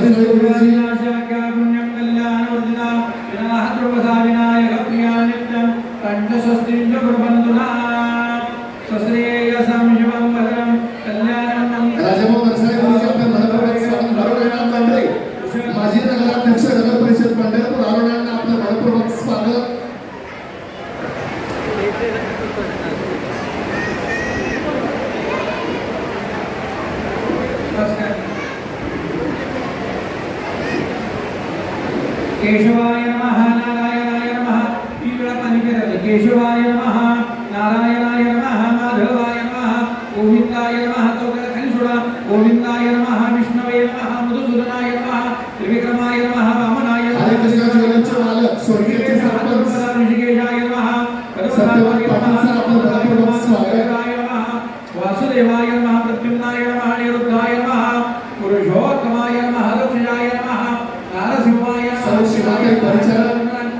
Aleluia. केशवाय नमः नारायणाय नमः पाणी फिरवलं केशवाय नमः नारायणाय नमः माधवाय नमः गोविंदाय नमः तो खाली सोडा गोविंदाय नमः विष्णवे नमः मधुसूदनाय नमः त्रिविक्रमाय नमः वामनाय हरे कृष्ण ज्वेलरचे मालक स्वर्गीयचे सरपंच ऋषिकेशाय नमः सत्यवान पाटील सर, आपलं मनपूर्वक स्वागत. वासुदेवाय नमः प्रद्युम्नाय नमः अनिरुद्धाय नमः पुरुषोत्तमाय नमः रक्षजाय नमः नारसिंहाय नमः सर्व शिवाताई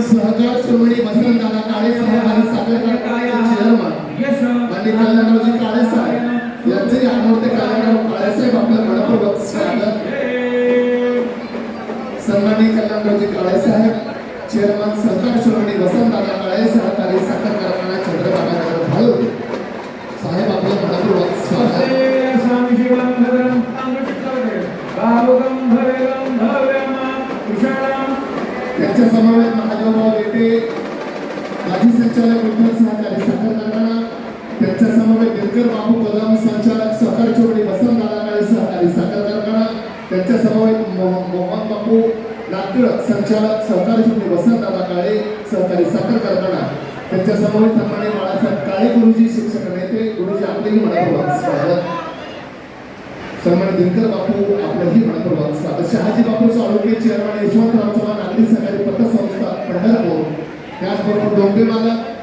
सहकार सुरवणी वसंतदादा काळे साहेब आणि साखर चेअरमन पंडित कल्याणरावजी काळे साहेब यांचे आमोडते कल्याणराव काळे साहेब आपलं मनपूर्वक स्वागत. सन्माननीय कल्याणरावजी काळे साहेब चेअरमन सहकार सुरवणी वसंतदादा त्यांच्या समवेत महादेवराव रेटे माजी संचालक विठ्ठल सहकारी साखर कारखाना त्यांच्या समवेत दिनकर बापू कदम संचालक सहकार चोरडी वसंत दादा सहकारी साखर कारखाना त्यांच्या समवेत मोहन बापू नागटिळ संचालक सहकारी चोरडी वसंत दादा काळे सहकारी साखर कारखाना. त्यांच्या समवेत सन्माने बाळासाहेब काळे गुरुजी शिक्षक नेते गुरुजी आपलेही मनापूर्वक स्वागत. सन्मान दिनकर बापू आपलंही मनापूर्वक स्वागत. शहाजी बापू साळुंके चेअरमन यशवंतराव त्याचबरोबर डोंगे मालक